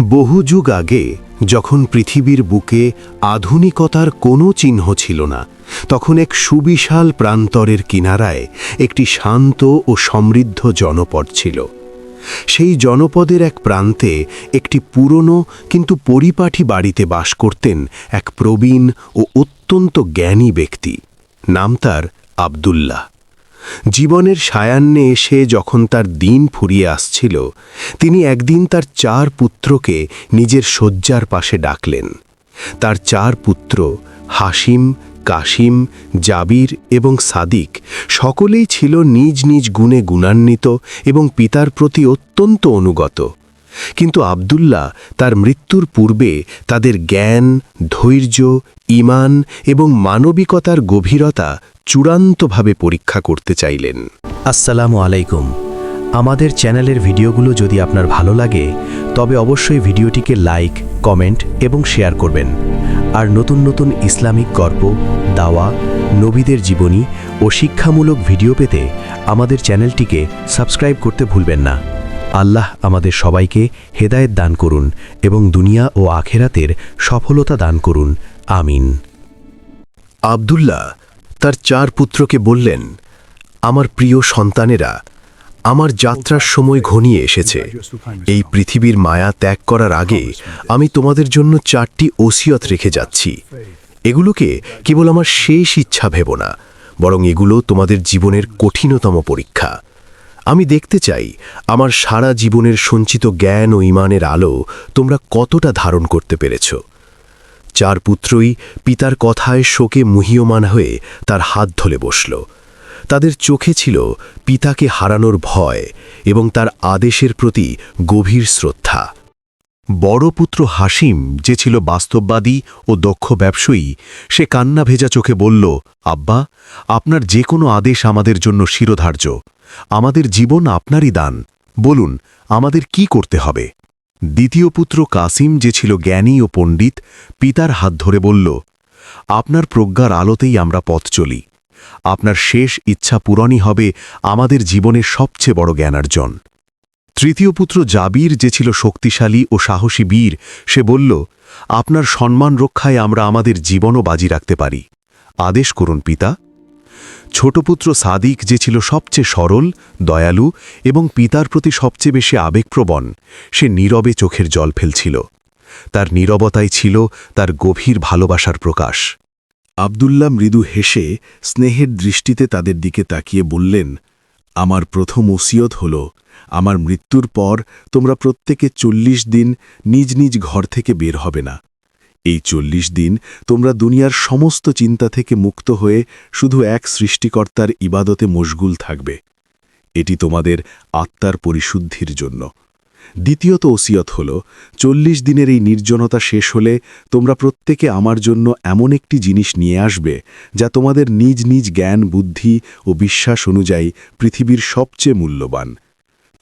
বহু যুগ আগে, যখন পৃথিবীর বুকে আধুনিকতার কোনো চিহ্ন ছিল না, তখন এক সুবিশাল প্রান্তরের কিনারায় একটি শান্ত ও সমৃদ্ধ জনপদ ছিল। সেই জনপদের এক প্রান্তে একটি পুরনো কিন্তু পরিপাটি বাড়িতে বাস করতেন এক প্রবীণ ও অত্যন্ত জ্ঞানী ব্যক্তি, নাম তার আবদুল্লাহ। জীবনের সায়ান্নে এসে যখন তার দিন ফুরিয়ে আসছিল, তিনি একদিন তার চার পুত্রকে নিজের শয্যার পাশে ডাকলেন। তার চার পুত্র হাসিম কাশিম জাবির এবং সাদিক সকলেই ছিল নিজ নিজ গুণে গুণান্বিত এবং পিতার প্রতি অত্যন্ত অনুগত। কিন্তু আবদুল্লাহ তার মৃত্যুর পূর্বে তাদের জ্ঞান, ধৈর্য ইমান এবং মানবিকতার গভীরতা চূড়ান্তভাবে পরীক্ষা করতে চাইলেন। আসসালামু আলাইকুম। আমাদের চ্যানেলের ভিডিওগুলো যদি আপনার ভালো লাগে, তবে অবশ্যই ভিডিওটিকে লাইক, কমেন্ট এবং শেয়ার করবেন। আর নতুন নতুন ইসলামিক গল্প, দাওয়া, নবীদের জীবনী ও শিক্ষামূলক ভিডিও পেতে আমাদের চ্যানেলটিকে সাবস্ক্রাইব করতে ভুলবেন না। আল্লাহ আমাদের সবাইকে হেদায়েত দান করুন এবং দুনিয়া ও আখেরাতের সফলতা দান করুন। আমিন। আবদুল্লাহ তার চার পুত্রকে বললেন, আমার প্রিয় সন্তানেরা, আমার যাত্রার সময় ঘনিয়ে এসেছে। এই পৃথিবীর মায়া ত্যাগ করার আগে আমি তোমাদের জন্য চারটি ওসিয়ত রেখে যাচ্ছি। এগুলোকে কেবল আমার শেষ ইচ্ছা ভেব না, বরং এগুলো তোমাদের জীবনের কঠিনতম পরীক্ষা। আমি দেখতে চাই আমার সারা জীবনের সঞ্চিত জ্ঞান ও ইমানের আলো তোমরা কতটা ধারণ করতে পেরেছ। চার পুত্রই পিতার কথায় শোকে মুহীয়মান হয়ে তার হাত ধলে বসল। তাদের চোখে ছিল পিতাকে হারানোর ভয় এবং তার আদেশের প্রতি গভীর শ্রদ্ধা। বড় পুত্র হাসিম, যে ছিল বাস্তববাদী ও দক্ষ ব্যবসায়ী, সে কান্না ভেজা চোখে বলল, আব্বা, আপনার যে কোনো আদেশ আমাদের জন্য শিরোধার্য। আমাদের জীবন আপনারই দান। বলুন, আমাদের কি করতে হবে? দ্বিতীয় পুত্র কাসিম যে ছিল জ্ঞানী ও পণ্ডিত, পিতার হাত ধরে বলল, আপনার প্রজ্ঞার আলোতেই আমরা পথ চলি। আপনার শেষ ইচ্ছা পূরণই হবে আমাদের জীবনের সবচেয়ে বড় জ্ঞানার্জন। তৃতীয় পুত্র জাবির যে ছিল শক্তিশালী ও সাহসী বীর, সে বলল, আপনার সম্মান রক্ষায় আমরা আমাদের জীবনও বাজি রাখতে পারি। আদেশ করুন, পিতা। ছোট পুত্র সাদিক যে ছিল সবচেয়ে সরল, দয়ালু এবং পিতার প্রতি সবচেয়ে বেশি আবেগপ্রবণ, সে নীরবে চোখের জল ফেলছিল। তার নীরবতাই ছিল তার গভীর ভালোবাসার প্রকাশ। আবদুল্লাহ মৃদু হেসে স্নেহের দৃষ্টিতে তাদের দিকে তাকিয়ে বললেন, আমার প্রথম ওসিয়ত হল, আমার মৃত্যুর পর তোমরা প্রত্যেকে চল্লিশ দিন নিজ নিজ ঘর থেকে বের হবে না। এই চল্লিশ দিন তোমরা দুনিয়ার সমস্ত চিন্তা থেকে মুক্ত হয়ে শুধু এক সৃষ্টিকর্তার ইবাদতে মশগুল থাকবে। এটি তোমাদের আত্মার পরিশুদ্ধির জন্য। দ্বিতীয়ত ওসিয়ত হল, চল্লিশ দিনের এই নির্জনতা শেষ হলে তোমরা প্রত্যেকে আমার জন্য এমন একটি জিনিস নিয়ে আসবে যা তোমাদের নিজ নিজ জ্ঞান, বুদ্ধি ও বিশ্বাস অনুযায়ী পৃথিবীর সবচেয়ে মূল্যবান।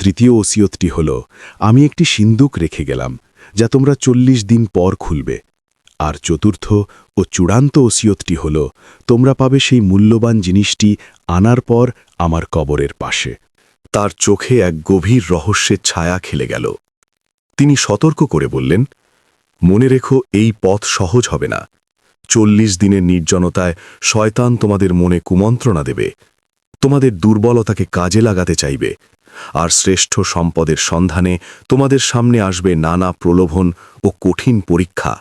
তৃতীয় ওসিয়তটি হল, আমি একটি সিন্দুক রেখে গেলাম যা তোমরা চল্লিশ দিন পর খুলবে। আর চতুর্থ ও চূড়ান্ত ওসিয়তটি হল, তোমরা পাবে সেই মূল্যবান জিনিসটি আনার পর আমার কবরের পাশে। তার চোখে এক গভীর রহস্যের ছায়া খেলে গেল। তিনি সতর্ক করে বললেন, মনে রেখো, এই পথ সহজ হবে না। চল্লিশ দিনের নির্জনতায় শয়তান তোমাদের মনে কুমন্ত্রণা দেবে, তোমাদের দুর্বলতাকে কাজে লাগাতে চাইবে, আর শ্রেষ্ঠ সম্পদের সন্ধানে তোমাদের সামনে আসবে নানা প্রলোভন ও কঠিন পরীক্ষা।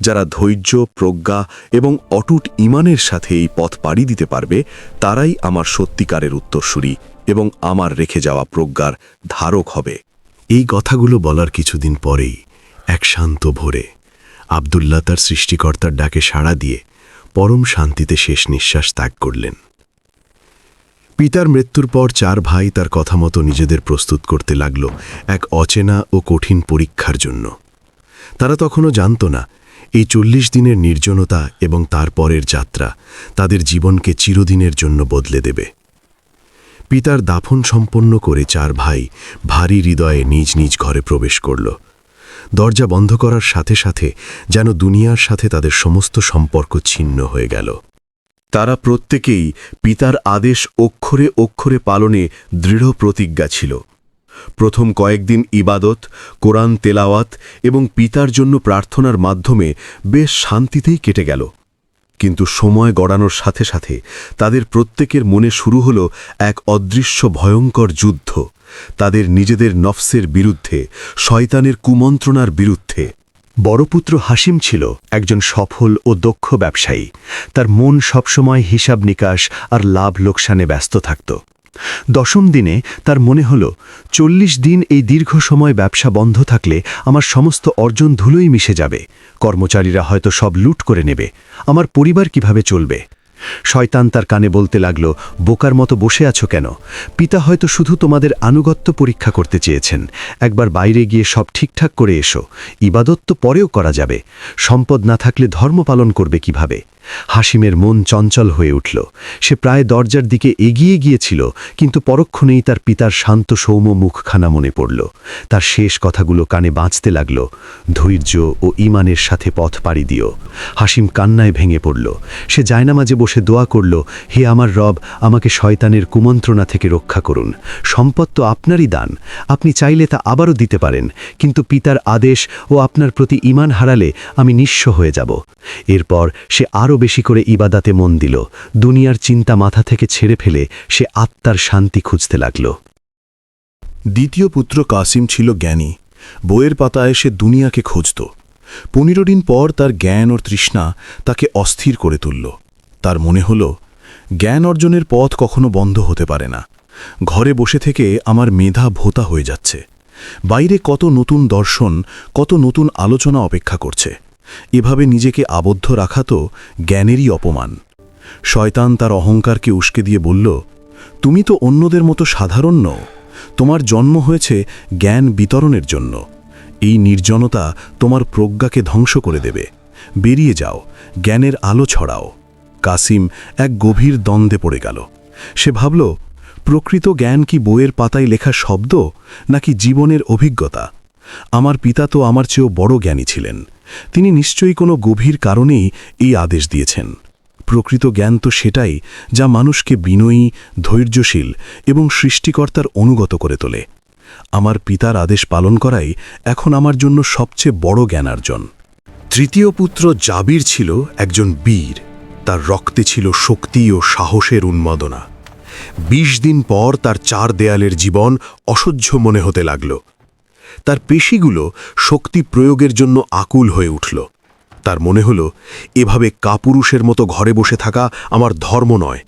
যারা ধৈর্য, প্রজ্ঞা এবং অটুট ইমানের সাথে এই পথ পাড়ি দিতে পারবে, তারাই আমার সত্যিকারের উত্তরসূরি এবং আমার রেখে যাওয়া প্রজ্ঞার ধারক হবে। এই কথাগুলো বলার কিছুদিন পরেই এক শান্ত ভোরে আবদুল্লাহ তার সৃষ্টিকর্তার ডাকে সাড়া দিয়ে পরম শান্তিতে শেষ নিঃশ্বাস ত্যাগ করলেন। পিতার মৃত্যুর পর চার ভাই তার কথা মতো নিজেদের প্রস্তুত করতে লাগল এক অচেনা ও কঠিন পরীক্ষার জন্য। তারা তখনও জানত না এই চল্লিশ দিনের নির্জনতা এবং তারপরের যাত্রা তাদের জীবনকে চিরদিনের জন্য বদলে দেবে। পিতার দাফন সম্পন্ন করে চার ভাই ভারী হৃদয়ে নিজ নিজ ঘরে প্রবেশ করল। দরজা বন্ধ করার সাথে সাথে যেন দুনিয়ার সাথে তাদের সমস্ত সম্পর্ক ছিন্ন হয়ে গেল। তারা প্রত্যেকেই পিতার আদেশ অক্ষরে অক্ষরে পালনে দৃঢ় প্রতিজ্ঞা ছিল। প্রথম কয়েকদিন ইবাদত, কোরআন তেলাওয়াত এবং পিতার জন্য প্রার্থনার মাধ্যমে বেশ শান্তিতেই কেটে গেল। কিন্তু সময় গড়ানোর সাথে সাথে তাদের প্রত্যেকের মনে শুরু হল এক অদৃশ্য ভয়ঙ্কর যুদ্ধ। তাদের নিজেদের নফসের বিরুদ্ধে, শয়তানের কুমন্ত্রণার বিরুদ্ধে। বড়পুত্র হাসিম ছিল একজন সফল ও দক্ষ ব্যবসায়ী। তার মন সবসময় হিসাব নিকাশ আর লাভ লোকসানে ব্যস্ত থাকত। দশম দিনে তার মনে হল, চল্লিশ দিন এই দীর্ঘ সময় ব্যবসা বন্ধ থাকলে আমার সমস্ত অর্জন ধুলোই মিশে যাবে। কর্মচারীরা হয়তো সব লুট করে নেবে। আমার পরিবার কীভাবে চলবে? শয়তান তার কানে বলতে লাগল, বোকার মতো বসে আছো কেন? পিতা হয়তো শুধু তোমাদের আনুগত্য পরীক্ষা করতে চেয়েছেন। একবার বাইরে গিয়ে সব ঠিকঠাক করে এসো। ইবাদত তো পরেও করা যাবে। সম্পদ না থাকলে ধর্ম পালন করবে কীভাবে? হাসিমের মন চঞ্চল হয়ে উঠল। সে প্রায় দরজার দিকে এগিয়ে গিয়েছিল, কিন্তু পরক্ষণেই তার পিতার শান্ত সৌম্য মুখখানা মনে পড়ল। তার শেষ কথাগুলো কানে বাঁচতে লাগল, ধৈর্য ও ইমানের সাথে পথ পাড়ি দিও। হাসিম কান্নায় ভেঙে পড়ল। সে জায়নামাজে বসে দোয়া করল, হে আমার রব, আমাকে শয়তানের কুমন্ত্রণা থেকে রক্ষা করুন। সম্পদ তো আপনারই দান, আপনি চাইলে তা আবারও দিতে পারেন, কিন্তু পিতার আদেশ ও আপনার প্রতি ইমান হারালে আমি নিঃস্ব হয়ে যাব। এরপর সে আরও বেশি করে ইবাদাতে মন দিল। দুনিয়ার চিন্তা মাথা থেকে ছেড়ে ফেলে সে আত্মার শান্তি খুঁজতে লাগল। দ্বিতীয় পুত্র কাসিম ছিল জ্ঞানী। বইয়ের পাতায় সে দুনিয়াকে খুঁজত। পনেরো দিন পর তার জ্ঞান ও তৃষ্ণা তাকে অস্থির করে তুলল। তার মনে হল, জ্ঞান অর্জনের পথ কখনো বন্ধ হতে পারে না। ঘরে বসে থেকে আমার মেধা ভোতা হয়ে যাচ্ছে। বাইরে কত নতুন দর্শন, কত নতুন আলোচনা অপেক্ষা করছে। এভাবে নিজেকে আবদ্ধ রাখা তো জ্ঞানেরই অপমান। শয়তান তার অহংকারকে উস্কে দিয়ে বলল, তুমি তো অন্যদের মতো সাধারণ নও। তোমার জন্ম হয়েছে জ্ঞান বিতরণের জন্য। এই নির্জনতা তোমার প্রজ্ঞাকে ধ্বংস করে দেবে। বেরিয়ে যাও, জ্ঞানের আলো ছড়াও। কাসিম এক গভীর দ্বন্দ্বে পড়ে গেল। সে ভাবল, প্রকৃত জ্ঞান কি বইয়ের পাতায় লেখা শব্দ নাকি জীবনের অভিজ্ঞতা? আমার পিতা তো আমার চেয়েও বড় জ্ঞানী ছিলেন। তিনি নিশ্চয়ই কোনো গভীর কারণেই এই আদেশ দিয়েছেন। প্রকৃত জ্ঞান তো সেটাই যা মানুষকে বিনয়ী, ধৈর্যশীল এবং সৃষ্টিকর্তার অনুগত করে তোলে। আমার পিতার আদেশ পালন করাই এখন আমার জন্য সবচেয়ে বড় জ্ঞানার্জন। তৃতীয় পুত্র জাবির ছিল একজন বীর। তার রক্তে ছিল শক্তি ও সাহসের উন্মাদনা। বিশ দিন পর তার চার দেয়ালের জীবন অসহ্য মনে হতে লাগল। তার পেশিগুলো শক্তি প্রয়োগের জন্য আকুল হয়ে উঠল। তার মনে হল, এভাবে কাপুরুষের মতো ঘরে বসে থাকা আমার ধর্ম নয়।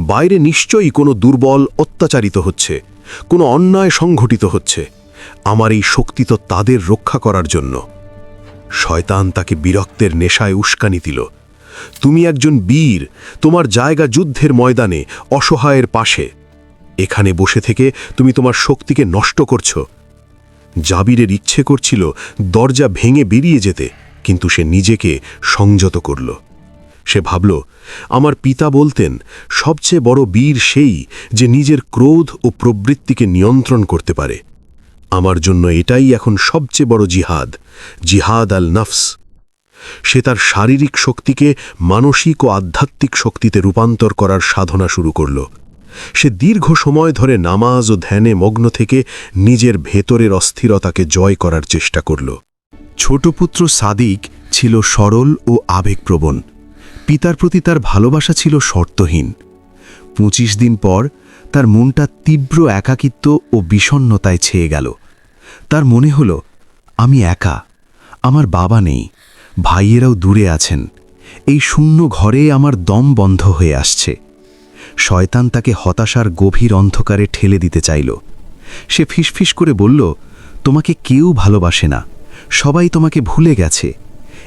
বাইরে নিশ্চয়ই কোনো দুর্বল অত্যাচারিত হচ্ছে, কোনো অন্যায় সংঘটিত হচ্ছে। আমার এই শক্তি তো তাদের রক্ষা করার জন্য। শয়তান তাকে বিরক্তের নেশায় উস্কানি দিল। তুমি একজন বীর, তোমার জায়গা যুদ্ধের ময়দানে, অসহায়ের পাশে। এখানে বসে থেকে তুমি তোমার শক্তিকে নষ্ট করছ। জাবিরের ইচ্ছে করছিল দরজা ভেঙে বেরিয়ে যেতে, কিন্তু সে নিজেকে সংযত করল। সে ভাবল, আমার পিতা বলতেন, সবচেয়ে বড় বীর সেই যে নিজের ক্রোধ ও প্রবৃত্তিকে নিয়ন্ত্রণ করতে পারে। আমার জন্য এটাই এখন সবচেয়ে বড় জিহাদ জিহাদ আল নফস। সে তার শারীরিক শক্তিকে মানসিক ও আধ্যাত্মিক শক্তিতে রূপান্তর করার সাধনা শুরু করল। সে দীর্ঘ সময় ধরে নামাজ ও ধ্যানে মগ্ন থেকে নিজের ভেতরের অস্থিরতাকে জয় করার চেষ্টা করল। ছোট পুত্র সাদিক ছিল সরল ও আবেগপ্রবণ। পিতার প্রতি তার ভালোবাসা ছিল শর্তহীন। পঁচিশ দিন পর তার মনটা তীব্র একাকিত্ব ও বিষণ্নতায় ছেয়ে গেল। তার মনে হল, আমি একা, আমার বাবা নেই, ভাইয়েরাও দূরে আছেন, এই শূন্য ঘরে আমার দম বন্ধ হয়ে আসছে। শয়তান তাকে হতাশার গভীর অন্ধকারে ঠেলে দিতে চাইল। সে ফিসফিস করে বলল, তোমাকে কেউ ভালোবাসে না। সবাই তোমাকে ভুলে গেছে।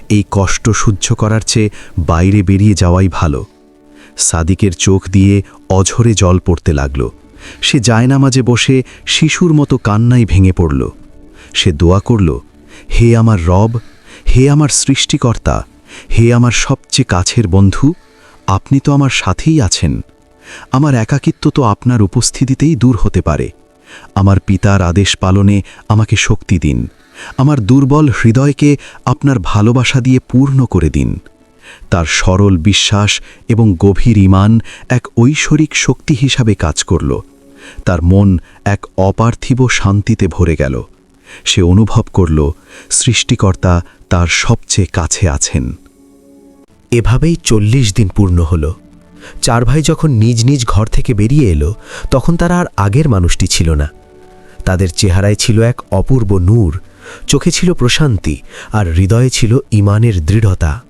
এই কষ্ট সহ্য করার চেয়ে বাইরে বেরিয়ে যাওয়াই ভালো। সাদিকের চোখ দিয়ে অঝরে জল পড়তে লাগল। সে জায়নামাজে বসে শিশুর মতো কান্নায় ভেঙে পড়ল। সে দোয়া করল, হে আমার রব, হে আমার সৃষ্টিকর্তা, হে আমার সবচেয়ে কাছের বন্ধু, আপনি তো আমার সাথেই আছেন। আমার একাকিত্ব তো আপনার উপস্থিতিতেই দূর হতে পারে। আমার পিতার আদেশ পালনে আমাকে শক্তি দিন। আমার দুর্বল হৃদয়কে আপনার ভালোবাসা দিয়ে পূর্ণ করে দিন। তার সরল বিশ্বাস এবং গভীর ইমান এক ঐশ্বরিক শক্তি হিসাবে কাজ করল। তার মন এক অপার্থিব শান্তিতে ভরে গেল। সে অনুভব করল, সৃষ্টিকর্তা তার সবচেয়ে কাছে আছেন। এভাবেই চল্লিশ দিন পূর্ণ হল। চার ভাই যখন নিজ নিজ ঘর থেকে বেরিয়ে এলো, তখন তারা আর আগের মানুষটি ছিল না। তাদের চেহারায় ছিল এক অপূর্ব নূর, চোখে ছিল প্রশান্তি আর হৃদয়ে ছিল ইমানের দৃঢ়তা।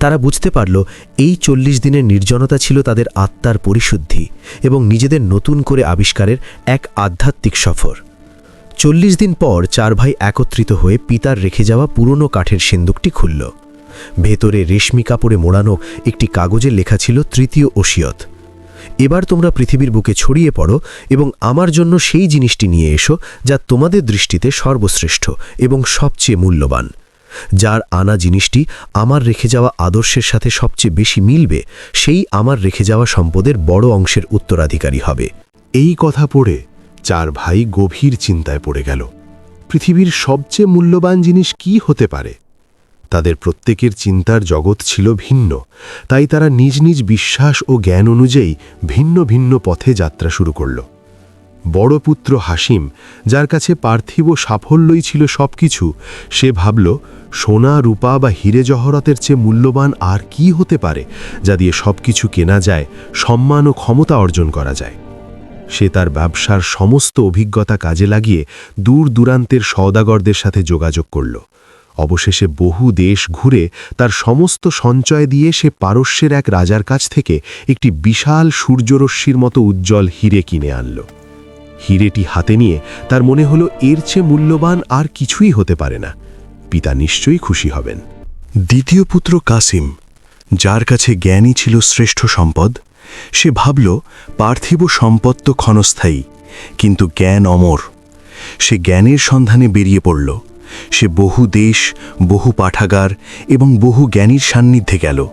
তারা বুঝতে পারল, এই চল্লিশ দিনের নির্জনতা ছিল তাদের আত্মার পরিশুদ্ধি এবং নিজেদের নতুন করে আবিষ্কারের এক আধ্যাত্মিক সফর। চল্লিশ দিন পর চার ভাই একত্রিত হয়ে পিতার রেখে যাওয়া পুরনো কাঠের সিন্দুকটি খুলল। ভেতরে রেশমি কাপড়ে মোড়ানো একটি কাগজে লেখা ছিল তৃতীয় ওসিয়ত। এবার তোমরা পৃথিবীর বুকে ছড়িয়ে পড়ো এবং আমার জন্য সেই জিনিসটি নিয়ে এসো যা তোমাদের দৃষ্টিতে সর্বশ্রেষ্ঠ এবং সবচেয়ে মূল্যবান। যার আনা জিনিসটি আমার রেখে যাওয়া আদর্শের সাথে সবচেয়ে বেশি মিলবে, সেই আমার রেখে যাওয়া সম্পদের বড় অংশের উত্তরাধিকারী হবে। এই কথা পড়ে চার ভাই গভীর চিন্তায় পড়ে গেল। পৃথিবীর সবচেয়ে মূল্যবান জিনিস কি হতে পারে? তাদের প্রত্যেকের চিন্তার জগৎ ছিল ভিন্ন, তাই তারা নিজ নিজ বিশ্বাস ও জ্ঞান অনুযায়ী ভিন্ন ভিন্ন পথে যাত্রা শুরু করল। বড় পুত্র হাসিম, যার কাছে পার্থিব সাফল্যই ছিল সবকিছু, সে ভাবল, সোনা, রূপা বা হিরে জহরতের চেয়ে মূল্যবান আর কি হতে পারে যা দিয়ে সবকিছু কেনা যায়, সম্মান ও ক্ষমতা অর্জন করা যায়। সে তার ব্যবসার সমস্ত অভিজ্ঞতা কাজে লাগিয়ে দূর দূরান্তের সওদাগরদের সাথে যোগাযোগ করল। অবশেষে বহু দেশ ঘুরে তার সমস্ত সঞ্চয় দিয়ে সে পারস্যের এক রাজার কাছ থেকে একটি বিশাল সূর্যরশ্মির মতো উজ্জ্বল হিরে কিনে আনল। হিরেটি হাতে নিয়ে তার মনে হলো এর চেয়ে মূল্যবান আর কিছুই হতে পারে না। পিতা নিশ্চয়ই খুশি হবেন। দ্বিতীয় পুত্র কাসিম, যার কাছে জ্ঞানই ছিল শ্রেষ্ঠ সম্পদ, সে ভাবল, পার্থিব সম্পদ তো ক্ষণস্থায়ী, কিন্তু জ্ঞান অমর। সে জ্ঞানের সন্ধানে বেরিয়ে পড়ল। সে বহু দেশ, বহু পাঠাগার এবং বহু জ্ঞানীর সান্নিধ্যে গেল।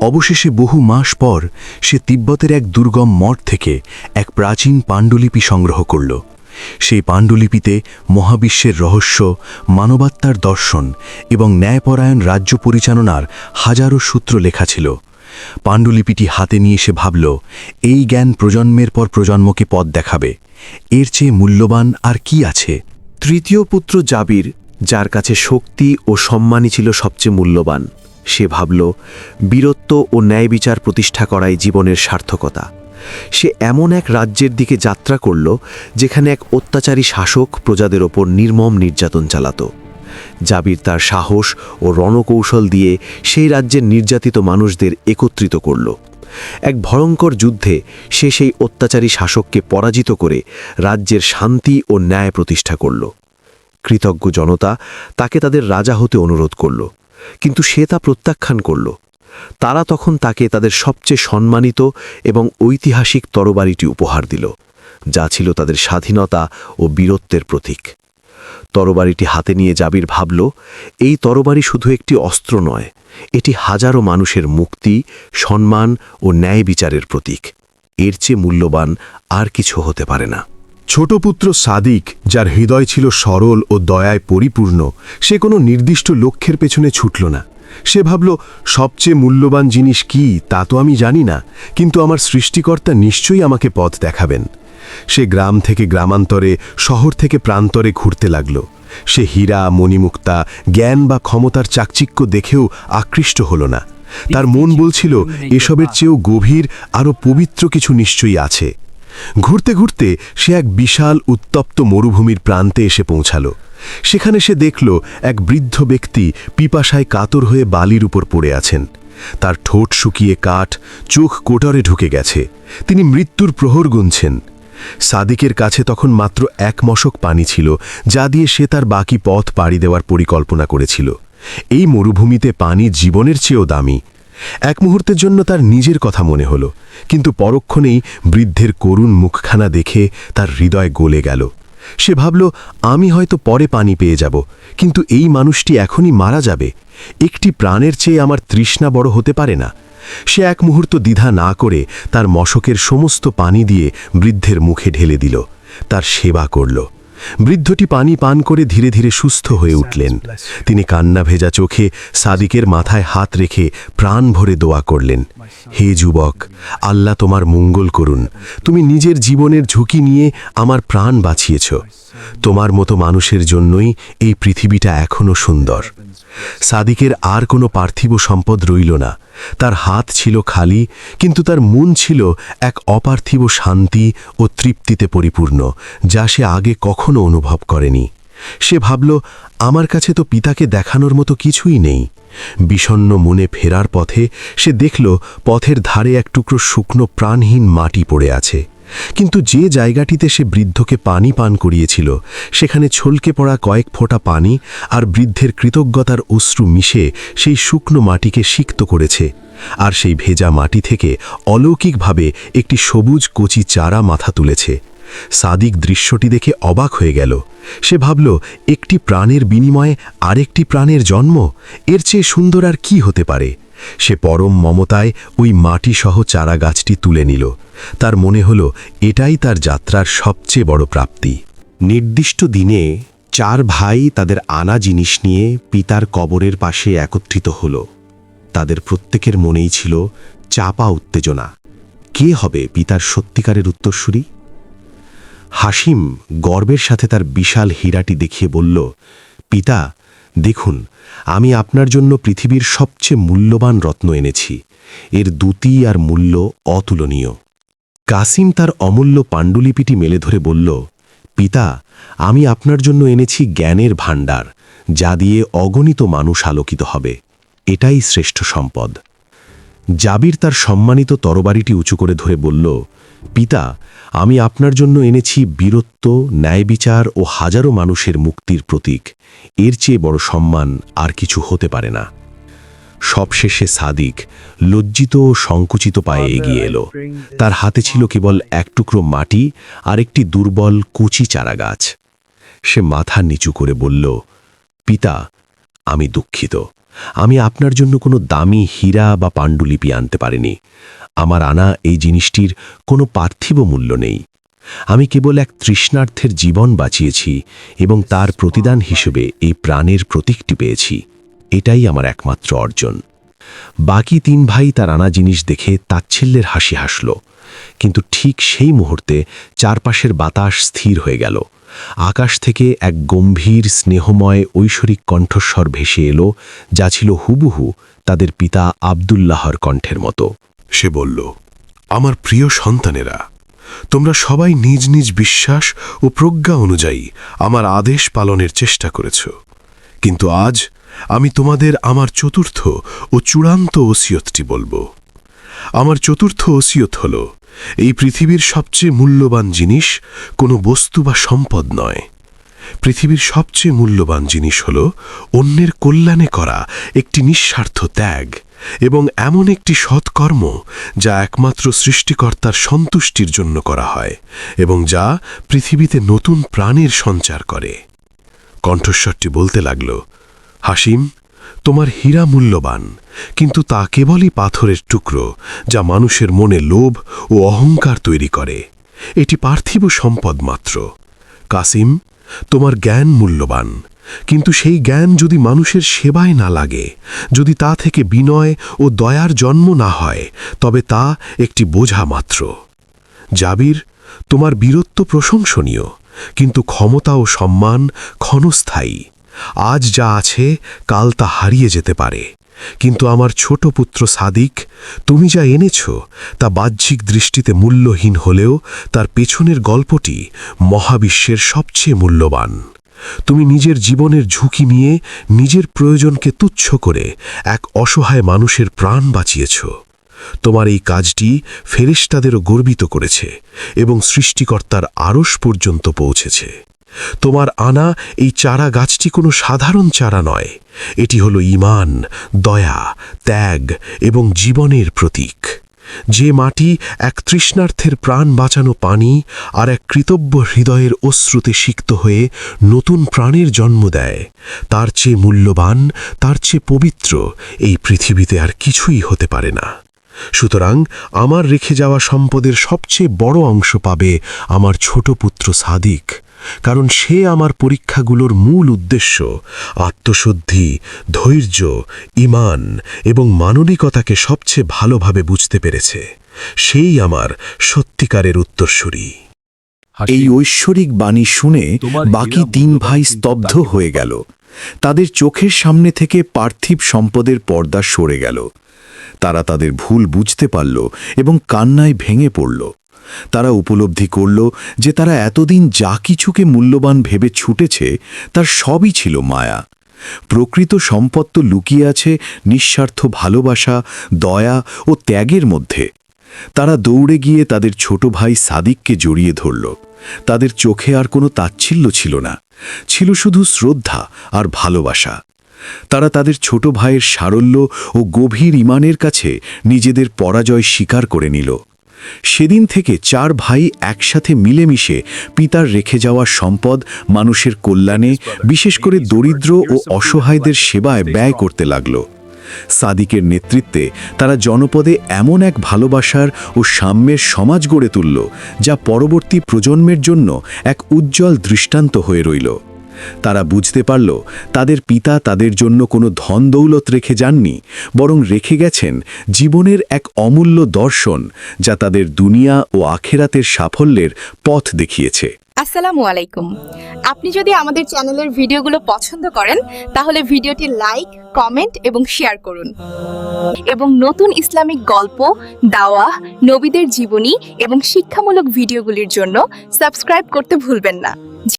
অবশেষে বহু মাস পর সে তিব্বতের এক দুর্গম মঠ থেকে এক প্রাচীন পাণ্ডুলিপি সংগ্রহ করল। সেই পাণ্ডুলিপিতে মহাবিশ্বের রহস্য, মানবাত্মার দর্শন এবং ন্যায়পরায়ণ রাজ্য পরিচালনার হাজারো সূত্র লেখা ছিল। পাণ্ডুলিপিটি হাতে নিয়ে সে ভাবল, এই জ্ঞান প্রজন্মের পর প্রজন্মকে পথ দেখাবে। এর চেয়ে মূল্যবান আর কি আছে? তৃতীয় পুত্র জাবির যার কাছে শক্তি ও সম্মানই ছিল সবচেয়ে মূল্যবান। সে ভাবল, বীরত্ব ও ন্যায় বিচার প্রতিষ্ঠা করাই জীবনের সার্থকতা। সে এমন এক রাজ্যের দিকে যাত্রা করল, যেখানে এক অত্যাচারী শাসক প্রজাদের ওপর নির্মম নির্যাতন চালাত। জাবির তার সাহস ও রণকৌশল দিয়ে সেই রাজ্যের নির্যাতিত মানুষদের একত্রিত করল। এক ভয়ঙ্কর যুদ্ধে সে সেই অত্যাচারী শাসককে পরাজিত করে রাজ্যের শান্তি ও ন্যায় প্রতিষ্ঠা করল। কৃতজ্ঞ জনতা তাকে তাদের রাজা হতে অনুরোধ করল, কিন্তু সে তা প্রত্যাখ্যান করল। তারা তখন তাকে তাদের সবচেয়ে সম্মানিত এবং ঐতিহাসিক তরবারিটি উপহার দিল, যা ছিল তাদের স্বাধীনতা ও বীরত্বের প্রতীক। তরবারিটি হাতে নিয়ে জাবির ভাবল, এই তরবারি শুধু একটি অস্ত্র নয়, এটি হাজারো মানুষের মুক্তি, সম্মান ও ন্যায় বিচারের প্রতীক। এর চেয়ে মূল্যবান আর কিছু হতে পারে না। ছোট পুত্র সাদিক যার হৃদয় ছিল সরল ও দয়ায় পরিপূর্ণ সে কোনো নির্দিষ্ট লক্ষ্যের পেছনে ছুটল না। সে ভাবল সবচেয়ে মূল্যবান জিনিস কি তা তো আমি জানি না কিন্তু আমার সৃষ্টিকর্তা নিশ্চয়ই আমাকে পথ দেখাবেন। সে গ্রাম থেকে গ্রামান্তরে শহর থেকে প্রান্তরে ঘুরতে লাগল। সে হীরা মণিমুক্তা জ্ঞান বা ক্ষমতার চাকচিক্য দেখেও আকৃষ্ট হল না। তার মন বলছিল এসবের চেয়েও গভীর আরও পবিত্র কিছু নিশ্চয়ই আছে। ঘুরতে ঘুরতে সে এক বিশাল উত্তপ্ত মরুভূমির প্রান্তে এসে পৌঁছাল। সেখানে সে দেখল এক বৃদ্ধ ব্যক্তি পিপাসায় কাতর হয়ে বালির উপর পড়ে আছেন। তার ঠোঁট শুকিয়ে কাঠ, চোখ কোটরে ঢুকে গেছে। তিনি মৃত্যুর প্রহর গুনছেন। সাদিকের কাছে তখন মাত্র এক মশক পানি ছিল, যা দিয়ে সে তার বাকি পথ পাড়ি দেওয়ার পরিকল্পনা করেছিল। এই মরুভূমিতে পানি জীবনের চেয়েও দামি। এক মুহূর্তের জন্য তার নিজের কথা মনে হলো, কিন্তু পরক্ষণেই বৃদ্ধের করুণ মুখখানা দেখে তার হৃদয় গলে গেল। সে ভাবল, আমি হয়তো পরে পানি পেয়ে যাব, কিন্তু এই মানুষটি এখনই মারা যাবে। একটি প্রাণের চেয়ে আমার তৃষ্ণা বড় হতে পারে না। সে এক মুহূর্ত দ্বিধা না করে তার মশকের সমস্ত পানি দিয়ে বৃদ্ধের মুখে ঢেলে দিল। তার সেবা করল। বৃদ্ধটি পানি পান করে ধীরে ধীরে সুস্থ হয়ে উঠলেন। তিনি কান্না ভেজা চোখে সাদিকের মাথায় হাত রেখে প্রাণ ভরে দোয়া করলেন হে যুবক আল্লাহ তোমার মঙ্গল করুন। তুমি নিজের জীবনের ঝুঁকি নিয়ে আমার প্রাণ বাঁচিয়েছ। তোমার মতো মানুষের জন্যই এই পৃথিবীটা এখনও সুন্দর। সাদিকের আর কোনো পার্থিব সম্পদ রইল না। তার হাত ছিল খালি, কিন্তু তার মন ছিল এক অপার্থিব শান্তি ও তৃপ্তিতে পরিপূর্ণ, যা সে আগে কখনো অনুভব করেনি। সে ভাবল, আমার কাছে তো পিতাকে দেখানোর মতো কিছুই নেই। বিষণ্ন মনে ফেরার পথে সে দেখল, পথের ধারে এক টুকরো শুকনো প্রাণহীন মাটি পড়ে আছে। কিন্তু যে জায়গাটিতে সে বৃদ্ধকে পানি পান করিয়েছিল, সেখানে ছলকে পড়া কয়েক ফোঁটা পানি আর বৃদ্ধের কৃতজ্ঞতার অশ্রু মিশে সেই শুকনো মাটিকে সিক্ত করেছে আর সেই ভেজা মাটি থেকে অলৌকিকভাবে একটি সবুজ কচি চারা মাথা তুলেছে। সাদিক দৃশ্যটি দেখে অবাক হয়ে গেল। সে ভাবল, একটি প্রাণের বিনিময়ে আরেকটি প্রাণের জন্ম? এর চেয়ে সুন্দর আর কি হতে পারে? সে পরম মমতায় ওই মাটিসহ চারা গাছটি তুলে নিল। তার মনে হল, এটাই তার যাত্রার সবচেয়ে বড় প্রাপ্তি। নির্দিষ্ট দিনে চার ভাই তাদের আনা জিনিস নিয়ে পিতার কবরের পাশে একত্রিত হল। তাদের প্রত্যেকের মনেই ছিল চাপা উত্তেজনা। কে হবে পিতার সত্যিকারের উত্তরসূরি? হাসিম গর্বের সাথে তার বিশাল হীরাটি দেখিয়ে বলল, পিতা দেখুন, আমি আপনার জন্য পৃথিবীর সবচেয়ে মূল্যবান রত্ন এনেছি। এর দুতি আর মূল্য অতুলনীয়। কাসিম তার অমূল্য পাণ্ডুলিপিটি মেলে ধরে বলল, পিতা, আমি আপনার জন্য এনেছি জ্ঞানের ভাণ্ডার, যা দিয়ে অগণিত মানুষ আলোকিত হবে। এটাই শ্রেষ্ঠ সম্পদ। জাবির তার সম্মানিত তরবারিটি উঁচু করে ধরে বলল পিতা আমি আপনার জন্য এনেছি বীরত্ব ন্যায়বিচার ও হাজারো মানুষের মুক্তির প্রতীক। এর চেয়ে বড় সম্মান আর কিছু হতে পারে না। সবশেষে সাদিক লজ্জিত ও সংকুচিত পায়ে এগিয়ে এলো। তার হাতে ছিল কেবল এক টুকরো মাটি আর একটি দুর্বল কুচি চারাগাছ। সে মাথা নিচু করে বলল পিতা আমি দুঃখিত। আমি আপনার জন্য কোনো দামি হীরা বা পাণ্ডুলিপি আনতে পারিনি। আমার আনা এই জিনিসটির কোনো পার্থিব মূল্য নেই। আমি কেবল এক তৃষ্ণার্থের জীবন বাঁচিয়েছি এবং তার প্রতিদান হিসেবে এই প্রাণের প্রতীকটি পেয়েছি। এটাই আমার একমাত্র অর্জন। বাকি তিন ভাই তার আনা জিনিস দেখে তাচ্ছিল্যের হাসি হাসল। কিন্তু ঠিক সেই মুহূর্তে চারপাশের বাতাস স্থির হয়ে গেল। আকাশ থেকে এক গম্ভীর স্নেহময় ঐশ্বরিক কণ্ঠস্বর ভেসে এলো, যা ছিল হুবহু তাদের পিতা আবদুল্লাহর কণ্ঠের মতো। সে বলল, আমার প্রিয় সন্তানেরা, তোমরা সবাই নিজ নিজ বিশ্বাস ও প্রজ্ঞা অনুযায়ী আমার আদেশ পালনের চেষ্টা করেছ। কিন্তু আজ আমি তোমাদের আমার চতুর্থ ও চূড়ান্ত ওসিয়তটি বলব। আমার চতুর্থ ওসিয়ত হল, এই পৃথিবীর সবচেয়ে মূল্যবান জিনিস কোনো বস্তু বা সম্পদ নয়। পৃথিবীর সবচেয়ে মূল্যবান জিনিস হল অন্যের কল্যাণে করা একটি নিঃস্বার্থ ত্যাগ এবং এমন একটি সৎকর্ম যা একমাত্র সৃষ্টিকর্তার সন্তুষ্টির জন্য করা হয় এবং যা পৃথিবীতে নতুন প্রাণের সঞ্চার করে। কণ্ঠস্বরটি বলতে লাগল হাসিম, তোমার হীরা মূল্যবান, কিন্তু তা কেবলই পাথরের টুকরো, যা মানুষের মনে লোভ ও অহংকার তৈরি করে। এটি পার্থিব সম্পদ মাত্র। কাসিম, তোমার জ্ঞান মূল্যবান, কিন্তু সেই জ্ঞান যদি মানুষের সেবায় না লাগে, যদি তা থেকে বিনয় ও দয়ার জন্ম না হয়, তবে তা একটি বোঝা মাত্র। জাবির, তোমার বীরত্ব প্রশংসনীয়, কিন্তু ক্ষমতা ও সম্মান ক্ষণস্থায়ী। আজ যা আছে, কাল তা হারিয়ে যেতে পারে। কিন্তু আমার ছোট পুত্র সাদিক, তুমি যা এনেছ, তা বাহ্যিক দৃষ্টিতে মূল্যহীন হলেও তার পেছনের গল্পটি মহাবিশ্বের সবচেয়ে মূল্যবান। তুমি নিজের জীবনের ঝুঁকি নিয়ে নিজের প্রয়োজনকে তুচ্ছ করে এক অসহায় মানুষের প্রাণ বাঁচিয়েছ। তোমার এই কাজটি ফেরেশতাদেরও গর্বিত করেছে এবং সৃষ্টিকর্তার আড়স পর্যন্ত পৌঁছেছে। তোমার আনা এই চারা গাছটি কোনো সাধারণ চারা নয়। এটি হলো ইমান, দয়া, ত্যাগ এবং জীবনের প্রতীক। যে মাটি এক তৃষ্ণার্থের প্রাণ বাঁচানো পানি আর এক কৃতজ্ঞ হৃদয়ের অশ্রুতে সিক্ত হয়ে নতুন প্রাণের জন্ম দেয়, তার চেয়ে মূল্যবান, তার চেয়ে পবিত্র এই পৃথিবীতে আর কিছুই হতে পারে না। সুতরাং আমার রেখে যাওয়া সম্পদের সবচেয়ে বড় অংশ পাবে আমার ছোট পুত্র সাদিক। কারণ সে আমার পরীক্ষাগুলোর মূল উদ্দেশ্য আত্মশুদ্ধি ধৈর্য ইমান এবং মানবিকতাকে সবচেয়ে ভালোভাবে বুঝতে পেরেছে। সেই আমার সত্যিকারের উত্তরসূরি। এই ঐশ্বরিক বাণী শুনে বাকি তিন ভাই স্তব্ধ হয়ে গেল। তাদের চোখের সামনে থেকে পার্থিব সম্পদের পর্দা সরে গেল। তারা তাদের ভুল বুঝতে পারল এবং কান্নায় ভেঙে পড়ল। তারা উপলব্ধি করল যে তারা এতদিন যা কিছুকে মূল্যবান ভেবে ছুটেছে, তার সবই ছিল মায়া। প্রকৃত সম্পদ তো লুকিয়ে আছে নিঃস্বার্থ ভালোবাসা, দয়া ও ত্যাগের মধ্যে। তারা দৌড়ে গিয়ে তাদের ছোট ভাই সাদিককে জড়িয়ে ধরল। তাদের চোখে আর কোনো তাচ্ছিল্য ছিল না। ছিল শুধু শ্রদ্ধা আর ভালোবাসা। তারা তাদের ছোট ভাইয়ের সারল্য ও গভীর ইমানের কাছে নিজেদের পরাজয় স্বীকার করে নিল। সেদিন থেকে চার ভাই একসাথে মিলেমিশে পিতার রেখে যাওয়া সম্পদ, মানুষের কল্যাণে, বিশেষ করে দরিদ্র ও অসহায়দের সেবায় ব্যয় করতে লাগল। সাদিকের নেতৃত্বে তারা জনপদে এমন এক ভালোবাসার ও সাম্যের সমাজ গড়ে তুলল, যা পরবর্তী প্রজন্মের জন্য এক উজ্জ্বল দৃষ্টান্ত হয়ে রইল। তারা বুঝতে পারল তাদের পিতা তাদের জন্য কোনো ধন দৌলত রেখে যাননি, বরং রেখে গেছেন জীবনের এক অমূল্য দর্শন যা তাদের দুনিয়া ও আখেরাতের সাফল্যের পথ দেখিয়েছে। আসসালামু আলাইকুম। আপনি যদি আমাদের চ্যানেলের ভিডিওগুলো পছন্দ করেন, তাহলে ভিডিওটি লাইক, কমেন্ট এবং শেয়ার করুন। এবং নতুন ইসলামিক গল্প, দাওয়া, নবীদের জীবনী এবং শিক্ষামূলক ভিডিওগুলির জন্য সাবস্ক্রাইব করতে ভুলবেন না।